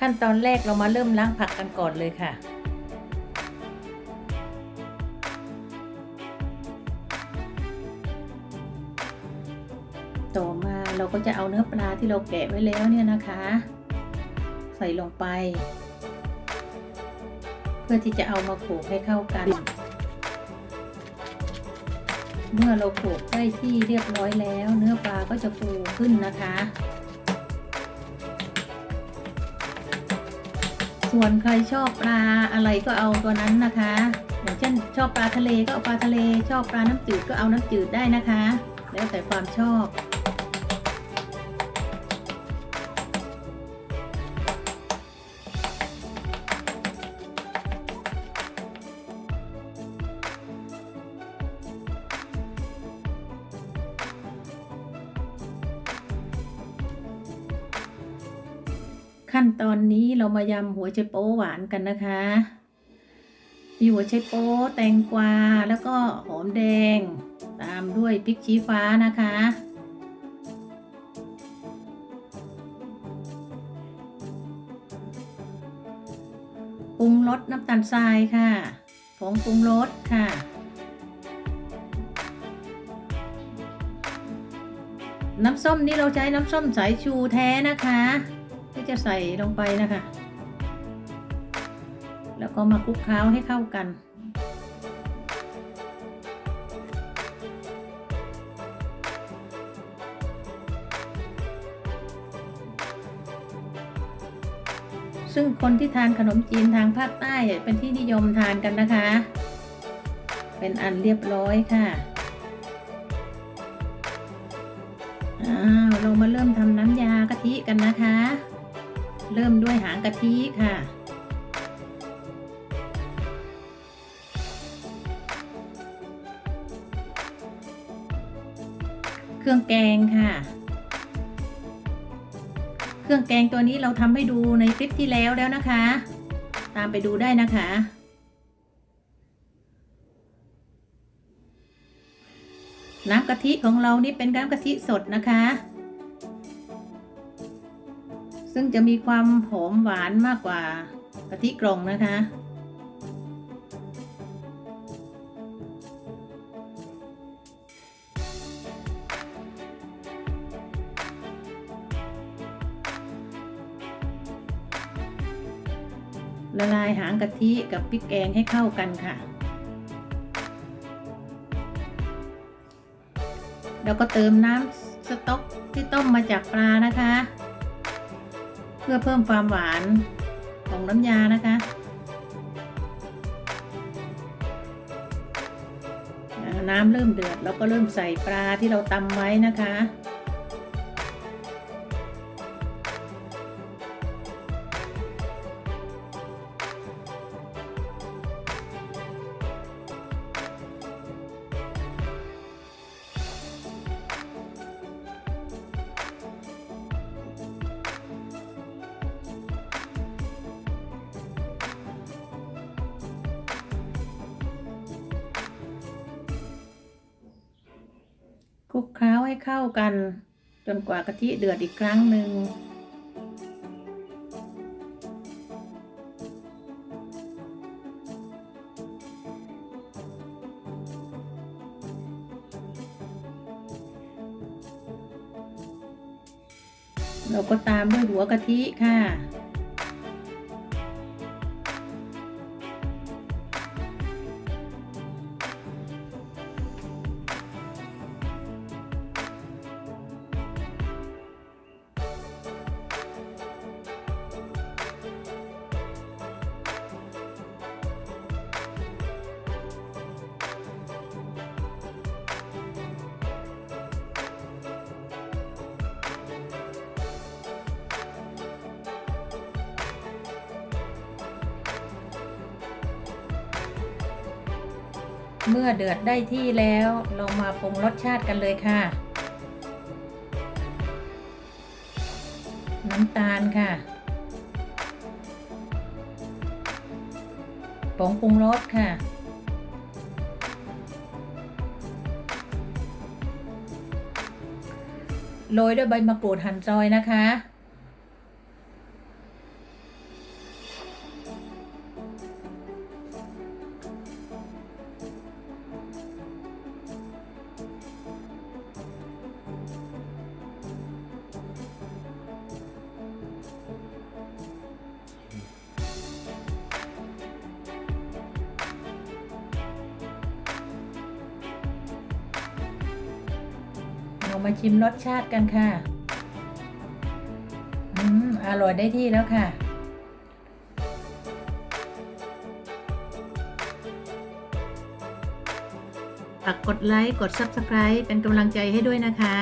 ขั้นตอนแรกเรามาเริ่มล้างผักกันก่อนเลยค่ะ ต่อมาเราก็จะเอาเนื้อปลาที่เราแกะไว้แล้วเนี่ยนะคะ ใส่ลงไป เพื่อที่จะเอามาโขลกให้เข้ากัน เมื่อเราโขลกได้ที่เรียบร้อยแล้ว เนื้อปลาก็จะฟูขึ้นนะคะ ส่วนใครชอบปลาอะไรก็เอาตัวนั้นนะคะ อย่างเช่นชอบปลาทะเลก็เอาปลาทะเล ชอบปลาน้ำจืดก็เอาน้ำจืดได้นะคะ แล้วแต่ความชอบ ขั้นตอนนี้เรามายำหัวไชโป๊หวานกันนะคะมีหัวไชโป๊แตงกวาแล้วก็หอมแดง ตามด้วยพริกชี้ฟ้านะคะ ปรุงรสน้ำตาลทรายค่ะผงปรุงรสค่ะน้ำส้มนี่เราใช้น้ำส้มสายชูแท้นะคะ ที่จะใส่ลงไปนะคะ แล้วก็มาคลุกเคล้าให้เข้ากันซึ่งคนที่ทานขนมจีนทางภาคใต้เป็นที่นิยมทานกันนะคะ เป็นอันเรียบร้อยค่ะ อ้าว เรามาเริ่มทำน้ำยากะทิกันนะคะ เริ่มด้วยหางกะทิค่ะ เครื่องแกงค่ะ เครื่องแกงตัวนี้เราทำให้ดูในคลิปที่แล้วแล้วนะคะ ตามไปดูได้นะคะ น้ำกะทิของเรานี่เป็นน้ำกะทิสดนะคะ ซึ่งจะมีความหอมหวานมากกว่ากะทิกล่องนะคะ ละลายหางกะทิกับพริกแกงให้เข้ากันค่ะแล้วก็เติมน้ำสต๊อกที่ต้มมาจากปลานะคะ พื่อเพิ่มความหวานของน้ำยานะคะน้ำเริ่มเดือดเราก็เริ่มใส่ปลาที่เราตำไว้นะคะ คลุกเคล้าให้เข้ากัน จนกว่ากะทิเดือดอีกครั้งหนึ่งเราก็ตามด้วยหัวกะทิค่ะ เมื่อเดือดได้ที่แล้วเรามาปรุงรสชาติกันเลยค่ะ น้ำตาลค่ะผงปรุงรสค่ะ โรยด้วยใบมะกรูดหั่นซอยนะคะ มาชิมรสชาติกันค่ะ อืม อร่อยได้ที่แล้วค่ะ ฝากกดไลค์ กด Subscribe เป็นกำลังใจให้ด้วยนะคะ